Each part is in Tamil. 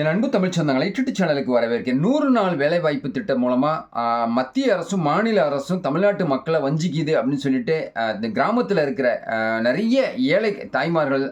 என் அன்பு தமிழ் சொந்தங்களை யூடியூப் சேனலுக்கு வரவேற்கிறேன். நூறு நாள் வேலைவாய்ப்பு திட்டம் மூலமாக மத்திய அரசும் மாநில அரசும் தமிழ்நாட்டு மக்களை வஞ்சிக்குது அப்படின்னு சொல்லிட்டு இந்த கிராமத்தில் இருக்கிற நிறைய ஏழை தாய்மார்கள்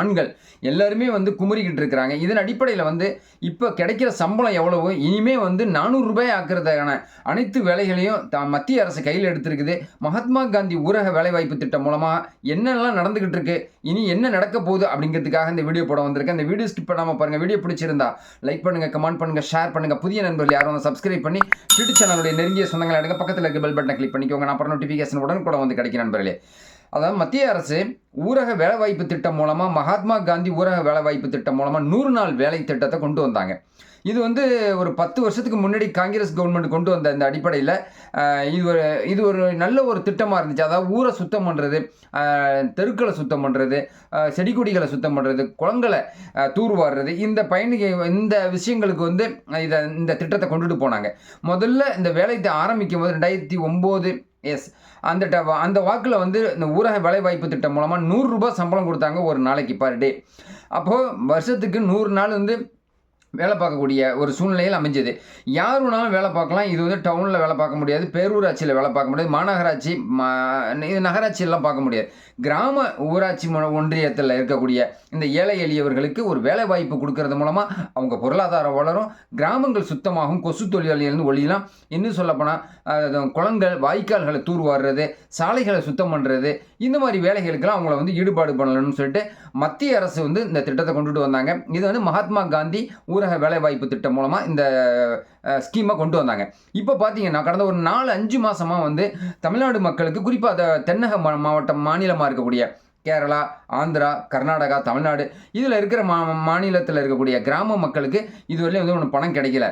ஆண்கள் எல்லாருமே வந்து குமுறிக்கிட்டு இருக்கிறாங்க. இதன் அடிப்படையில் வந்து இப்போ கிடைக்கிற சம்பளம் எவ்வளவோ இனிமே வந்து நானூறு ரூபாய் ஆக்குறதுக்கான அனைத்து வேலைகளையும் த மத்திய அரசு கையில் எடுத்திருக்குது. மகாத்மா காந்தி ஊரக வேலைவாய்ப்பு திட்டம் மூலமாக என்னெல்லாம் நடந்துக்கிட்டு இருக்கு இனி என்ன நடக்க போகுது அப்படிங்கிறதுக்காக இந்த வீடியோ படம் வந்திருக்கு அந்த வீடியோ ஸ்கிப் பண்ணாமல் பாருங்க. வீடியோ பிடிச்சிருந்தா லைக் பண்ணுங்க கமெண்ட் பண்ணுங்கள் ஷேர் பண்ணுங்கள் புதிய நண்பர்கள் யாரும் வந்து சப்ஸ்கிரைப் பண்ணி ட்விட்டர் சேனலுடைய நெருங்கிய சொந்தங்களை எடுங்க. பக்கத்தில் இருக்க பெல் பட்டனை கிளிக் பண்ணிக்கோங்க. நான் அப்புறம் நோட்டிஃபிகேஷன் உடன் கூட வந்து கிடைக்கும் நண்பர்களே. அதாவது மத்திய அரசு ஊரக வேலைவாய்ப்பு திட்டம் மூலமாக மகாத்மா காந்தி ஊரக வேலைவாய்ப்பு திட்டம் மூலமாக நூறு நாள் வேலை திட்டத்தை கொண்டு வந்தாங்க. இது வந்து ஒரு பத்து வருஷத்துக்கு முன்னாடி காங்கிரஸ் கவர்மெண்ட் கொண்டு வந்த இந்த அடிப்படையில் இது ஒரு இது ஒரு நல்ல ஒரு திட்டமாக இருந்துச்சு. அதாவது ஊரை சுத்தம் பண்ணுறது தெருக்களை சுத்தம் பண்ணுறது செடி கொடிகளை சுத்தம் பண்ணுறது குளங்களை தூர்வாடுறது இந்த பயணிகள் இந்த விஷயங்களுக்கு வந்து இதை இந்த திட்டத்தை கொண்டுட்டு போனாங்க. முதல்ல இந்த வேலையை ஆரம்பிக்கும் போது ரெண்டாயிரத்தி ஒம்பது எஸ் அந்த ட- அந்த வாக்கில் வந்து இந்த ஊரக வேலைவாய்ப்பு திட்டம் மூலமாக நூறுரூபா சம்பளம் கொடுத்தாங்க ஒரு நாளைக்கு பர் டே. அப்போது வருஷத்துக்கு நூறு நாள் வந்து வேலை பார்க்கக்கூடிய ஒரு சூழ்நிலையில் அமைஞ்சது. யார் வேணாலும் வேலை பார்க்கலாம். இது வந்து டவுனில் வேலை பார்க்க முடியாது. பேரூராட்சியில் வேலை பார்க்க முடியாது. மாநகராட்சி இது நகராட்சியெல்லாம் பார்க்க முடியாது. கிராம ஊராட்சி ஒன்றியத்தில் இருக்கக்கூடிய இந்த ஏழை எளியவர்களுக்கு ஒரு வேலை வாய்ப்பு கொடுக்கறது மூலமாக அவங்க பொருளாதாரம் வளரும். கிராமங்கள் சுத்தமாகும். கொசு தொழிலாளியிலிருந்து ஒழியலாம் இன்னும் சொல்லப்போனால் குளங்கள் வாய்க்கால்களை தூர்வாடுறது சாலைகளை சுத்தம் பண்ணுறது இந்த மாதிரி வேலைகளுக்கெல்லாம் அவங்கள வந்து ஈடுபாடு பண்ணணும்னு சொல்லிட்டு மத்திய அரசு வந்து இந்த திட்டத்தை கொண்டுட்டு வந்தாங்க. இது வந்து மகாத்மா காந்தி ஊரக வேலைவாய்ப்பு திட்டம் மூலமாக இந்த ஸ்கீமை கொண்டு வந்தாங்க. இப்போ பார்த்தீங்கன்னா கடந்த ஒரு நாலு அஞ்சு மாதமாக வந்து தமிழ்நாடு மக்களுக்கு குறிப்பாக தென்னக மா- மாவட்டம் மாநிலமாக இருக்கக்கூடிய கேரளா ஆந்திரா கர்நாடகா தமிழ்நாடு இதில் இருக்கிற மா மாநிலத்தில் இருக்கக்கூடிய கிராம மக்களுக்கு இதுவரையிலும் வந்து ஒன்று பணம் கிடைக்கல.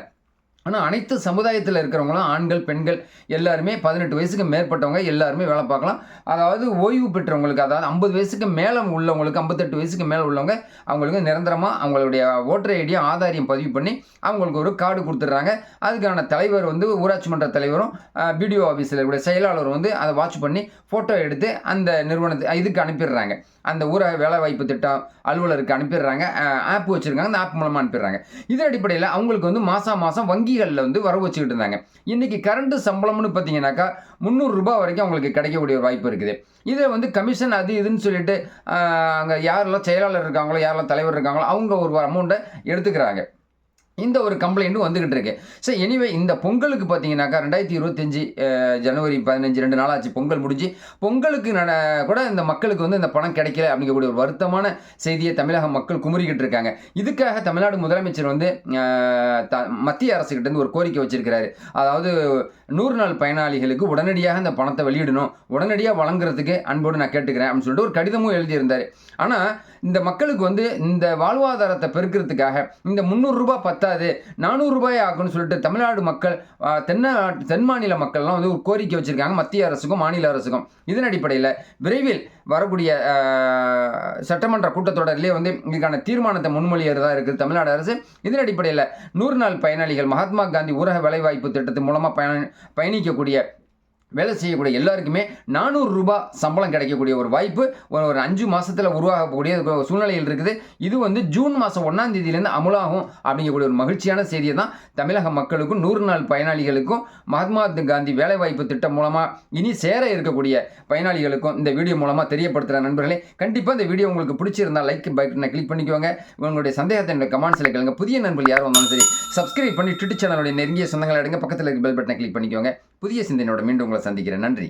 ஆனால் அனைத்து சமுதாயத்தில் இருக்கிறவங்களும் ஆண்கள் பெண்கள் எல்லாருமே பதினெட்டு வயசுக்கு மேற்பட்டவங்க எல்லாருமே வேலை பார்க்கலாம். அதாவது ஓய்வு பெற்றவங்களுக்கு அதாவது ஐம்பது வயசுக்கு மேலே உள்ளவங்களுக்கு ஐம்பத்தெட்டு வயசுக்கு மேலே உள்ளவங்க அவங்களுக்கு நிரந்தரமாக அவங்களுடைய ஓட்டர் ஐடியும் ஆதாரியம் பதிவு பண்ணி அவங்களுக்கு ஒரு கார்டு கொடுத்துட்றாங்க. அதுக்கான தலைவர் வந்து ஊராட்சி மன்ற தலைவரும் பிடிஓ ஆஃபீஸில் இருக்கக்கூடிய செயலாளர் வந்து அதை வாட்ச் பண்ணி ஃபோட்டோ எடுத்து அந்த நிறுவனத்தை இதுக்கு அனுப்பிடுறாங்க. அந்த ஊரக வேலைவாய்ப்பு திட்டம் அலுவலருக்கு அனுப்பிடுறாங்க. ஆப் வச்சுருக்காங்க. அந்த ஆப் மூலமாக அனுப்பிடுறாங்க. இதன் அடிப்படையில் அவங்களுக்கு வந்து மாதம் மாதம் வங்கிகளில் வந்து வர வச்சுக்கிட்டு இருந்தாங்க. இன்றைக்கி கரண்ட் சம்பளம்னு பார்த்தீங்கன்னாக்கா முந்நூறுரூபா வரைக்கும் அவங்களுக்கு கிடைக்கக்கூடிய ஒரு வாய்ப்பு இருக்குது. இதில் வந்து கமிஷன் அது இதுன்னு சொல்லிட்டு அங்கே யாரெல்லாம் செயலாளர் இருக்காங்களோ யாரெல்லாம் தலைவர் இருக்காங்களோ அவங்க ஒரு அமௌண்ட்டை எடுத்துக்கிறாங்க. இந்த ஒரு கம்ப்ளைண்ட்டும் வந்துகிட்டு இருக்கு. ஸோ எனிவே இந்த பொங்கலுக்கு பார்த்தீங்கன்னாக்கா ரெண்டாயிரத்தி இருபத்தஞ்சி ஜனவரி பதினஞ்சு ரெண்டு நாளாச்சு பொங்கல் முடிஞ்சு பொங்கலுக்கு நட கூட இந்த மக்களுக்கு வந்து இந்த பணம் கிடைக்கல அப்படிங்கக்கூடிய ஒரு வருத்தமான செய்தியை தமிழக மக்கள் குமுறிக்கிட்டு இருக்காங்க. இதுக்காக தமிழ்நாடு முதலமைச்சர் வந்து த- மத்திய அரசுகிட்ட இருந்து ஒரு கோரிக்கை வச்சிருக்கிறாரு. அதாவது நூறு நாள் பயனாளிகளுக்கு உடனடியாக இந்த பணத்தை வெளியிடணும். உடனடியாக வழங்குறதுக்கு அன்போடு நான் கேட்டுக்கிறேன் அப்படின்னு சொல்லிட்டு ஒரு கடிதமும் எழுதியிருந்தார். ஆனால் இந்த மக்களுக்கு வந்து இந்த வாழ்வாதாரத்தை பெருக்கிறதுக்காக இந்த முந்நூறுரூபா பத்தாது. நானூறு ரூபாய் ஆகும்னு சொல்லிட்டு தமிழ்நாடு மக்கள் தென்ன தென் மாநில மக்கள்லாம் வந்து ஒரு கோரிக்கை வச்சுருக்காங்க. மத்திய அரசுக்கும் மாநில அரசுக்கும். இதன் அடிப்படையில் விரைவில் வரக்கூடிய சட்டமன்ற கூட்டத்தொடரிலே வந்து இதுக்கான தீர்மானத்தை முன்மொழியறதா இருக்குது தமிழ்நாடு அரசு. இதன் அடிப்படையில் நூறு நாள் பயனாளிகள் மகாத்மா காந்தி ஊரக வேலைவாய்ப்பு திட்டத்தின் மூலமாக பயண பயணிக்கக்கூடிய வேலை செய்யக்கூடிய எல்லாருக்குமே நானூறு ரூபாய் சம்பளம் கிடைக்கக்கூடிய ஒரு வாய்ப்பு ஒரு ஒரு அஞ்சு மாதத்தில் உருவாகக்கூடிய ஒரு சூழ்நிலையில் இருக்குது. இது வந்து ஜூன் மாதம் ஒன்றாம் தேதியிலேருந்து அமலாகும் அப்படிங்கக்கூடிய ஒரு மகிழ்ச்சியான செய்தியை தான் தமிழக மக்களுக்கும் நூறு நாள் பயனாளிகளுக்கும் மகாத்மா காந்தி வேலைவாய்ப்பு திட்டம் மூலமாக இனி சேர இருக்கக்கூடிய பயனாளிகளுக்கும் இந்த வீடியோ மூலமாக தெரியப்படுத்துகிற நண்பர்களே கண்டிப்பாக இந்த வீடியோ உங்களுக்கு பிடிச்சிருந்தா லைக் பட்டனை கிளிக் பண்ணிக்கோங்க. உங்களுடைய சந்தேகத்தை என்னோட கமெண்ட்ஸில் கேளுங்க. புதிய நண்பர்கள் யாரும் வந்தாலும் சரி சப்ஸ்கிரைப் பண்ணி ட்விட்டர் சேனலுடைய நெருங்கிய சொந்தங்களை எடுங்க பக்கத்தில் இருக்க பெல் பட்டனை கிளிக் பண்ணிக்கோங்க. புதிய சிந்தனையோட மீண்டும் உங்களை சந்திக்கிறேன். நன்றி.